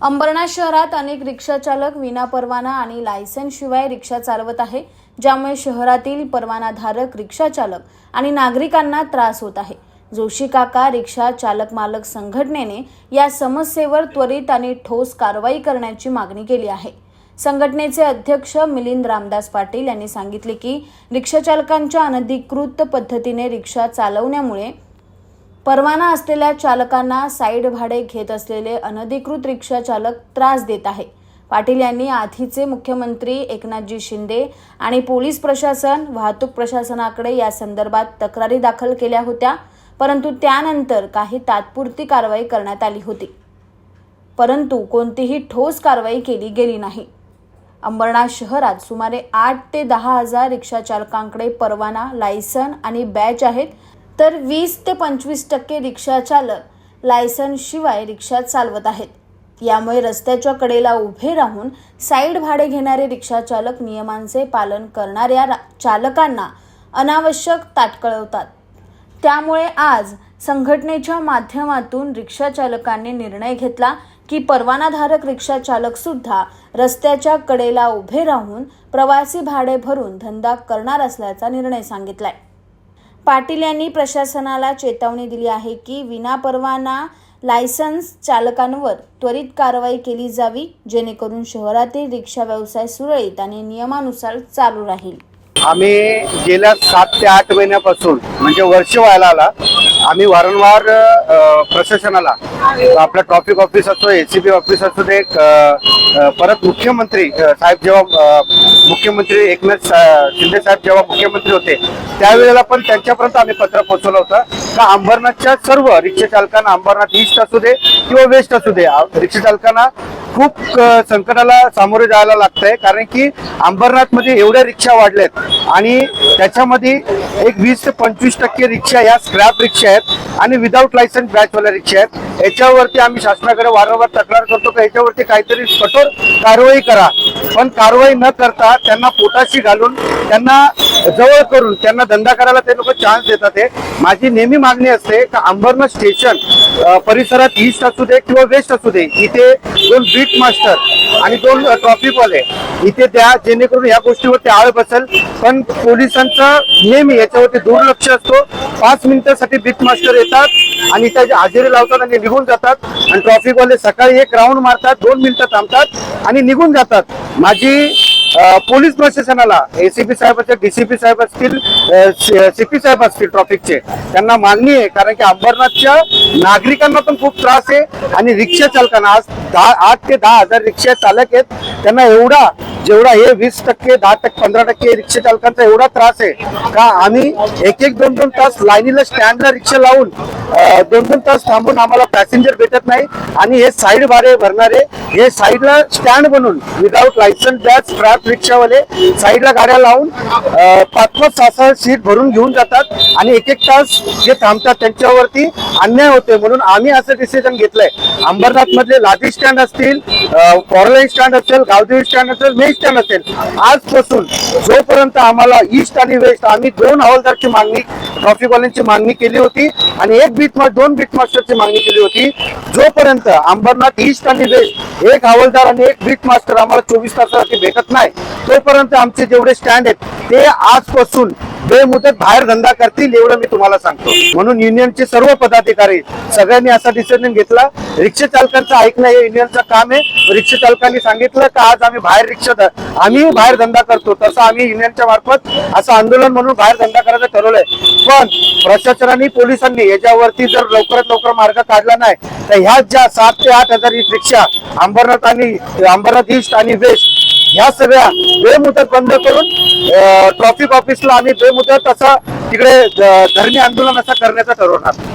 अंबरनाथ शहरात अनेक रिक्षाचालक विनापरवाना आणि लायसन्सशिवाय रिक्षा चालवत आहे. ज्यामुळे शहरातील परवानाधारक रिक्षाचालक आणि नागरिकांना त्रास होत आहे. जोशी काका रिक्षा चालक मालक संघटनेने या समस्येवर त्वरित आणि ठोस कारवाई करण्याची मागणी केली आहे. संघटनेचे अध्यक्ष मिलिंद रामदास पाटील यांनी सांगितले की रिक्षाचालकांच्या अनधिकृत पद्धतीने रिक्षा चालवण्यामुळे परवाना असलेल्या चालकांना साईड भाडे घेत असलेले अनधिकृत रिक्षा चालक त्रास देत आहे. पाटील यांनी आधीचे मुख्यमंत्री एकनाथजी शिंदे आणि पोलीस प्रशासन वाहतूक प्रशासनाकडे या संदर्भात तक्रारी दाखल केल्या होत्या परंतु त्यानंतर काही तात्पुरती कारवाई करण्यात आली होती. परंतु कोणतीही ठोस कारवाई केली गेली नाही. अंबरनाथ शहरात सुमारे आठ ते दहा हजार रिक्षा चालकांकडे परवाना लायसन आणि बॅच आहेत तर वीस ते पंचवीस टक्के रिक्षाचालक लायसनशिवाय रिक्षा चालवत आहेत. यामुळे रस्त्याच्या कडेला उभे राहून साईड भाडे घेणारे रिक्षाचालक नियमांचे पालन करणाऱ्या रा- चालकांना अनावश्यक ताटकळवतात. त्यामुळे आज संघटनेच्या माध्यमातून रिक्षाचालकांनी निर्णय घेतला की परवानाधारक रिक्षाचालकसुद्धा रस्त्याच्या कडेला उभे राहून प्रवासी भाडे भरून धंदा करणार असल्याचा निर्णय सांगितलाय. पाटील यांनी प्रशासनाला चेतावणी दिली आहे की विनापरवाना लायसन्स चालकांवर त्वरित कारवाई केली जावी जेणेकरून शहरातील रिक्षा व्यवसाय सुरळीत आणि नियमानुसार चालू राहील. आम्ही गेल्या सात ते आठ महिन्यापासून म्हणजे वर्ष व्हायला आला आम्ही वारंवार प्रशासनाला आपला ट्रॉफिक ऑफिस असतो एसीबी ऑफिस असतो ते परत मुख्यमंत्री साहेब जेव्हा मुख्यमंत्री एकनाथ शिंदे साहेब जेव्हा मुख्यमंत्री होते त्यावेळेला पण त्यांच्यापर्यंत आम्ही पत्र पोहोचवलं होतं. का अंबरनाथच्या सर्व रिक्षा चालकांना अंबरनाथ ईस्ट असू दे किंवा वेस्ट असू दे रिक्षा चालकांना खूप संकटाला सामोरे जायला लागतंय. कारण की अंबरनाथमध्ये एवढ्या रिक्षा वाढल्यात आणि त्याच्यामध्ये एक वीस ते पंचवीस टक्के रिक्षा या स्क्रॅप रिक्षा आहेत. आणि विदाऊट लायसन्स बॅचवाल्या रिक्षा आहेत. याच्यावरती आम्ही शासनाकडे वारंवार तक्रार करतो का याच्यावरती काहीतरी कठोर कारवाई करा. पण कारवाई न करता त्यांना पोटाशी घालून त्यांना जवळ करून त्यांना धंदा करायला ते लोक चान्स देतात माझी नेहमी मागणी असते का अंबरनाथ स्टेशन परिसरात ईस्ट असू दे किंवा वेस्ट असू दे इथे दोन बीट मास्टर आणि दोन ट्रॉफीवाले इथे द्या जेणेकरून या गोष्टीवरती आळ बसेल. पण पोलिसांचं नेहमी याच्यावरती दुर्लक्ष असतो. पाच मिनिटांसाठी बीट मास्टर येतात आणि त्याची हजेरी लावतात आणि निघून जातात. आणि ट्रॉफिकवाले सकाळी एक राऊंड मारतात दोन मिनिटं थांबतात आणि निघून जातात. माझी पोलीस प्रशासनाला एसीपी साहेब असतील डीसीपी साहेब असतील सीपी साहेब असतील ट्रॉफिकचे त्यांना मागणी आहे. कारण की अंबरनाथच्या नागरिकांना पण खूप त्रास आहे आणि रिक्षा चालकांना आज दहा आठ ते दहा हजार रिक्षा चालक आहेत. त्यांना एवढा जेवढा हे वीस टक्के दहा टक्के पंधरा टक्के रिक्षा चालकांचा एवढा त्रास आहे. का आम्ही एक एक दोन दोन तास लाईनीला स्टँडला रिक्षा लावून दोन दोन तास थांबून आम्हाला पॅसेंजर भेटत नाही. आणि हे साईड भाडे भरणारे हे साईडला स्टँड बनून विदाऊट लायसन्स बॅच स्क्रॅप रिक्षावाले साईडला गाड्या लावून पाच पाच सहा सहा सीट भरून घेऊन जातात. आणि एक एक तास जे थांबतात त्यांच्यावरती अन्याय होतोय म्हणून आम्ही असं डिसिजन घेतलंय. अंबरनाथ मधले लादी स्टँड असतील फॉरलाईन स्टँड असेल गावदेवी स्टँड असेल मेन स्टँड असेल. आजपासून जोपर्यंत आम्हाला ईस्ट आणि वेस्ट आम्ही दोन हवालदारची मागणी ट्रॉफिकवाल्यांची मागणी केली होती आणि एक बीट दोन बीट मास्टरची मागणी केली होती. जोपर्यंत अंबरनाथ ईस्ट आणि वेस्ट एक हवालदार आणि एक बीट मास्टर आम्हाला चोवीस तासासाठी भेटत नाही तोपर्यंत आमचे जेवढे स्टँड आहेत ते आजपासून बेमुदत बाहेर धंदा करतील एवढं मी तुम्हाला सांगतो. म्हणून युनियनचे सर्व पदाधिकारी सगळ्यांनी असा डिसिजन घेतला. रिक्षा चालकांचं ऐकणं हे युनियनचं काम आहे. रिक्षा चालकांनी सांगितलं का आज आम्ही बाहेर रिक्षा आम्ही बाहेर धंदा करतो. तसं आम्ही युनियनच्या मार्फत असं आंदोलन म्हणून बाहेर धंदा करायचं ठरवलंय. पण प्रशासनाने पोलिसांनी याच्यावर याच्यावरती जर लवकरात लवकर मार्ग काढला नाही तर ह्या ज्या सात ते आठ हजार रिक्षा अंबरनाथ आणि अंबरनाथ ईस्ट आणि वेस्ट ह्या सगळ्या बेमुदत बंद करून ट्रॉफिक ऑफिसला आम्ही बेमुदत असा तिकडे धरणी धरणे आंदोलन असं करण्याचं ठरवणार.